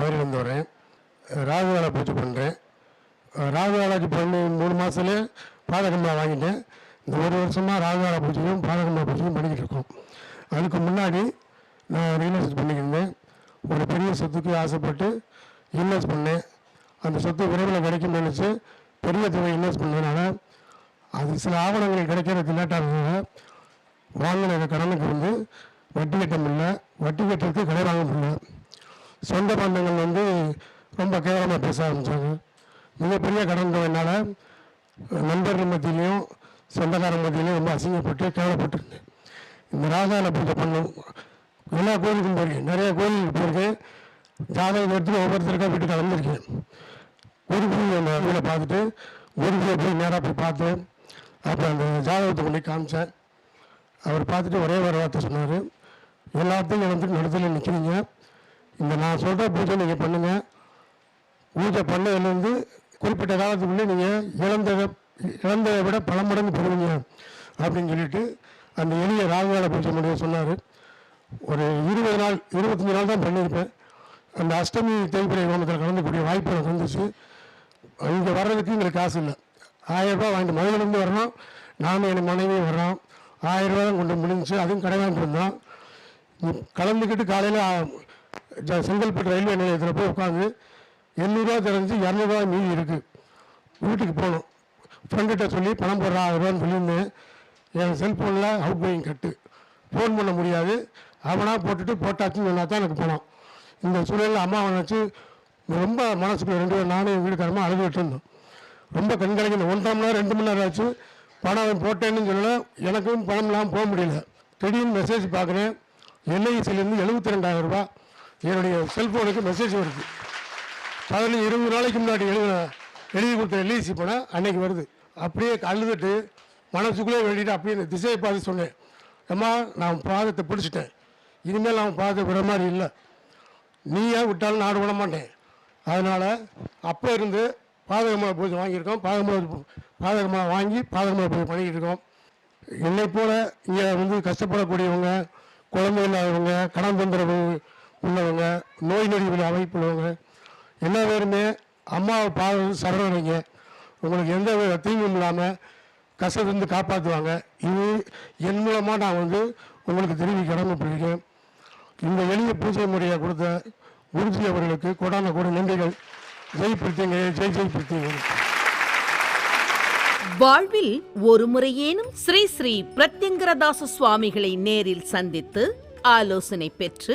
மதுரையிலேருந்து வரேன் ராகுவாலா பூஜை பண்ணுறேன் ராகுவாலாக்கு பண்ணி மூணு மாதத்துலேயே பாதகமாக வாங்கிட்டேன். இந்த ஒரு வருஷமாக ராகுவாலா பூஜையும் பாதகமாக பூஜையும் பண்ணிக்கிட்டு இருக்கோம். அதுக்கு முன்னாடி நான் ரியல் எஸ்டேட் பண்ணிக்கிருந்தேன் ஒரு பெரிய சொத்துக்கு ஆசைப்பட்டு இன்வெஸ்ட் பண்ணேன். அந்த சொத்து விரைவில் கிடைக்கும் நினச்சி பெரிய தொகை இன்வெஸ்ட் பண்ணதுனால அது சில ஆவணங்கள் கிடைக்கிற லேட்டாக வாங்கின கடனுக்கு வந்து வட்டி கட்ட முடியல. வட்டி கட்டுறதுக்கு கடை வாங்க முடியல. சொந்த பந்தங்கள் வந்து ரொம்ப கேவலமாக பேச ஆரம்பித்தாங்க மிகப்பெரிய கடன் நண்பர்கள் மத்தியிலையும் சொந்தக்காரங்க மத்தியிலையும் ரொம்ப அசிங்கப்பட்டு கேவலப்பட்டிருந்தேன். இந்த ராகால பூஜை பண்ணும் எல்லா கோயிலுக்கும் போயிருக்கேன். நிறைய கோயிலுக்கு போயிருக்கேன் ஜாதகம் எடுத்து ஒவ்வொருத்தருக்கும் வீட்டுக்கு வந்திருக்கேன் குருகுரு அந்த வீட்டில் பார்த்துட்டு குருகுரை போய் நேராக போய் பார்த்து அப்புறம் அந்த ஜாதகத்தை கொண்டு போய் காமிச்சேன். அவர் பார்த்துட்டு ஒரே ஒரு வார்த்தை சொன்னார். எல்லாத்தையும் வந்துட்டு நடுத்தில் நிற்கிறீங்க இந்த நான் சொல்கிற பூஜை நீங்கள் பண்ணுங்கள் பூஜை பண்ணதுலேருந்து குறிப்பிட்ட காலத்துக்குள்ளே நீங்கள் இழந்ததை இழந்ததை விட பல மடங்கு பெறுவீங்க அப்படின்னு சொல்லிட்டு அந்த எளிய ராகுகால பூஜை முடிய சொன்னார். ஒரு இருபது நாள் இருபத்தஞ்சி நாள் தான் பண்ணியிருப்பேன். அந்த அஷ்டமி தேய்பிரை ஹோமத்தில் கலந்துக்கூடிய வாய்ப்பு எனக்கு வந்துச்சு. இங்கே வர்றதுக்கு எங்களுக்கு காசு இல்லை. ஆயிரம் ரூபாய் வாங்கிட்டு மதுரையிலேருந்து வரணும். நானும் என் மனைவியும் வர்றோம். ஆயிரம் தான் கொண்டு முடிஞ்சுச்சு. அதுவும் கடை வாங்கிட்டு வந்தோம். கலந்துக்கிட்டு காலையில் செங்கல்பட்டு ரயில்வே நிலையத்தில் போய் உட்காந்து எண்ணூறுரூவா தெரிஞ்சு இரநூறுவா மீதி இருக்குது வீட்டுக்கு போகணும். ஃப்ரெண்டுகிட்ட சொல்லி பணம் போடுற ஆயிரரூவான்னு சொல்லியிருந்தேன் என் செல்ஃபோனில் அவுட் கோயிங் கட்டு ஃபோன் பண்ண முடியாது. அவனாக போட்டுட்டு போட்டாச்சுன்னு சொன்னா தான் எனக்கு பணம். இந்த சூழலில் அம்மா நினச்சி ரொம்ப மனசுக்கு ரெண்டு பேரும் நானும் என் வீட்டுக்காரமாக அழுதுகிட்டு இருந்தோம். ரொம்ப கண்காணிக்கணும் ஒன்றரை மணி நேரம் ரெண்டு மணி நேரம் ஆச்சு. பணம் போட்டேன்னு சொல்லலை. எனக்கும் பணம் இல்லாமல் போக முடியல. திடீர்னு மெசேஜ் பார்க்குறேன் எல்ஐசிலேருந்து எழுபத்தி ரெண்டாயிரம் ரூபா என்னுடைய செல்ஃபோனுக்கு மெசேஜ் வருது. பதினஞ்சு இருபது நாளைக்கு முன்னாடி எழுதின எழுதி கொடுத்த எல்ஐசி பணம் அன்னைக்கு வருது. அப்படியே அழுதுட்டு மனசுக்குள்ளே வேண்டிட்டு அப்படியே இந்த திசையை பார்த்து சொன்னேன். அம்மா நான் பாதத்தை பிடிச்சிட்டேன். இனிமேல் அவன் பாதத்தை விட மாதிரி இல்லை. நீயே விட்டாலும் நான் விட மாட்டேன். அதனால் அப்போ இருந்து பாதகமாக பூஜை வாங்கியிருக்கோம். பாதகமாக பாதகமாக வாங்கி பாதகமாக பூஜை பண்ணிக்கிட்டு இருக்கோம். என்னை போல இங்கே வந்து கஷ்டப்படக்கூடியவங்க குழந்தை இல்லாதவங்க கடன் தொந்தரவு உள்ளவங்க நோய் நொடி அமைப்பு உள்ளவங்க எல்லா பேருமே அம்மாவை பாவம் சரணடைங்க. உங்களுக்கு எந்த வித தீங்கும் இல்லாமல் கஷ்டத்துலேருந்து காப்பாற்றுவாங்க இது என் மூலமாக நான் வந்து உங்களுக்கு தெரிவி கடமைப்பட்டிருக்கேன் இந்த எளிய பூஜை முறையை கொடுத்த குருஜி அவர்களுக்கு கொடான கூட நன்றிகள். ஜெய்பிடித்தீங்க ஜெய் ஜெய்பிடித்தீங்க வாழ்வில் ஒரு முறையேனும் ஸ்ரீ ஸ்ரீ பிரத்யங்கரதாச சுவாமிகளை நேரில் சந்தித்து ஆலோசனை பெற்று